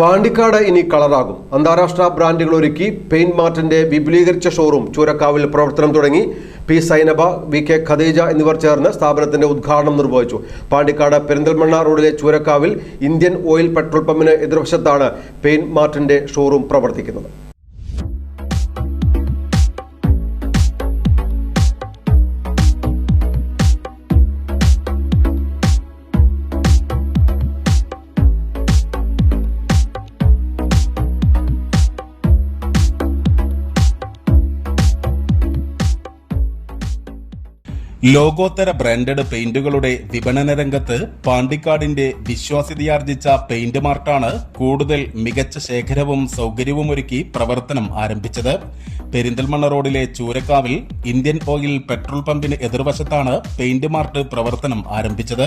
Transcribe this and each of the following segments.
പാണ്ടിക്കാട് ഇനി കളറാകും. അന്താരാഷ്ട്ര ബ്രാൻഡുകൾ ഒരുക്കി പെയിന്റ് മാർട്ടിന്റെ വിപുലീകരിച്ച ഷോറൂം ചൂരക്കാവിൽ പ്രവർത്തനം തുടങ്ങി. P Zainaba V K Khadeeja എന്നിവർ ചേർന്ന് സ്ഥാപനത്തിന്റെ ഉദ്ഘാടനം നിർവഹിച്ചു. പാണ്ടിക്കാട് പെരിന്തൽമണ്ണ റോഡിലെ ചൂരക്കാവിൽ ഇന്ത്യൻ ഓയിൽ പെട്രോൾ പമ്പിന് എതിർവശത്താണ് പെയിന്റ് മാർട്ടിന്റെ ഷോറൂം പ്രവർത്തിക്കുന്നത്. ലോകോത്തര ബ്രാൻഡഡ് പെയിന്റുകളുടെ വിപണന രംഗത്ത് പാണ്ടിക്കാടിന്റെ വിശ്വാസ്യതയാർജിച്ച പെയിന്റ് മാർട്ടാണ് കൂടുതൽ മികച്ച ശേഖരവും സൗകര്യവുമൊരുക്കി പ്രവർത്തനം ആരംഭിച്ചത്. പെരിന്തൽമണ്ണ റോഡിലെ ചൂരക്കാവിൽ ഇന്ത്യൻ ഓയിൽ പെട്രോൾ പമ്പിന് എതിർവശത്താണ് പെയിന്റ് മാർട്ട് പ്രവർത്തനം ആരംഭിച്ചത്.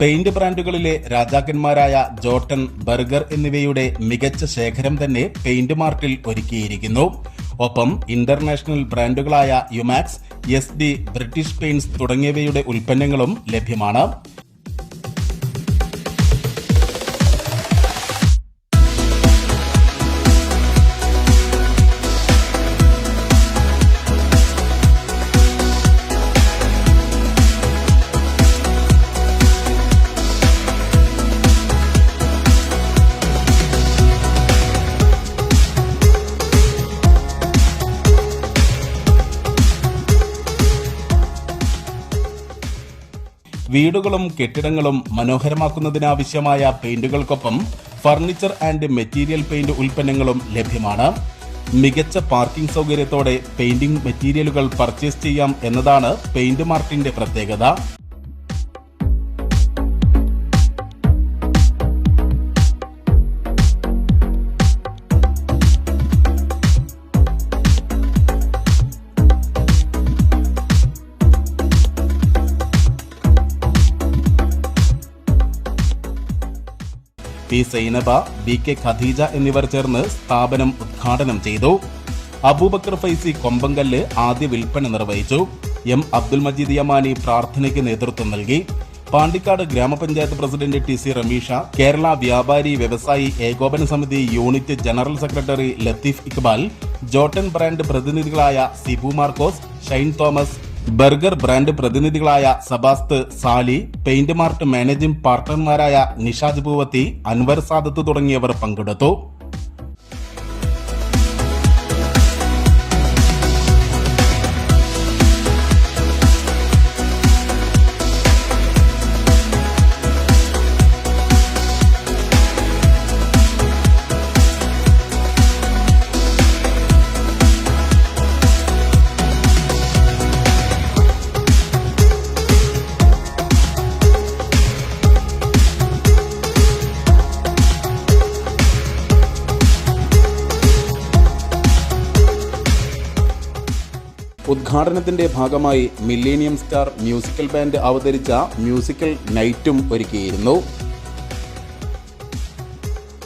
പെയിന്റ് ബ്രാൻഡുകളിലെ രാജാക്കന്മാരായ ജോട്ടൺ ബർഗർ എന്നിവയുടെ മികച്ച ശേഖരം തന്നെ പെയിന്റ് മാർട്ടിൽ ഒരുക്കിയിരിക്കുന്നു. ഒപ്പം ഇന്റർനാഷണൽ ബ്രാൻഡുകളായ യുമാക്സ് എസ് ഡി ബ്രിട്ടീഷ് പെയിന്റ്സ് തുടങ്ങിയവയുടെ ഉൽപ്പന്നങ്ങളും ലഭ്യമാണ്. വീടുകളും കെട്ടിടങ്ങളും മനോഹരമാക്കുന്നതിനാവശ്യമായ പെയിന്റുകൾക്കൊപ്പം ഫർണിച്ചർ ആൻഡ് മെറ്റീരിയൽ പെയിന്റ് ഉൽപ്പന്നങ്ങളും ലഭ്യമാണ്. മികച്ച പാർക്കിംഗ് സൗകര്യത്തോടെ പെയിന്റിംഗ് മെറ്റീരിയലുകൾ പർച്ചേസ് ചെയ്യാം എന്നതാണ് പെയിന്റ് മാർട്ടിന്റെ പ്രത്യേകത. P Zainaba B K Khadeeja എന്നിവർ ചേർന്ന് സ്ഥാപനം ഉദ്ഘാടനം ചെയ്തു. അബൂബക്കർ ഫൈസി കൊമ്പങ്കല്ല് ആദ്യ വിൽപ്പന നിർവഹിച്ചു. എം അബ്ദുൽ മജീദ് യമാനി പ്രാർത്ഥനയ്ക്ക് നേതൃത്വം നൽകി. പാണ്ടിക്കാട് ഗ്രാമപഞ്ചായത്ത് president T C Ramisha Kerala Vyapari Vyavasayi Ekopana Samiti unit general secretary Latheef Iqbal Jotun brand പ്രതിനിധികളായ Sibu Markose Shine Thomas Berger brand പ്രതിനിധികളായ Sabast Sali paint mart managing പാർട്ണർമാരായ Nishaj Poovathi Anwar Sadath തുടങ്ങിയവർ പങ്കെടുത്തു. ഉദ്ഘാടനത്തിന്റെ ഭാഗമായി മില്ലേനിയം സ്റ്റാർ മ്യൂസിക്കൽ ബാൻഡ് അവതരിച്ച മ്യൂസിക്കൽ നൈറ്റും ഒരുക്കിയിരുന്നു.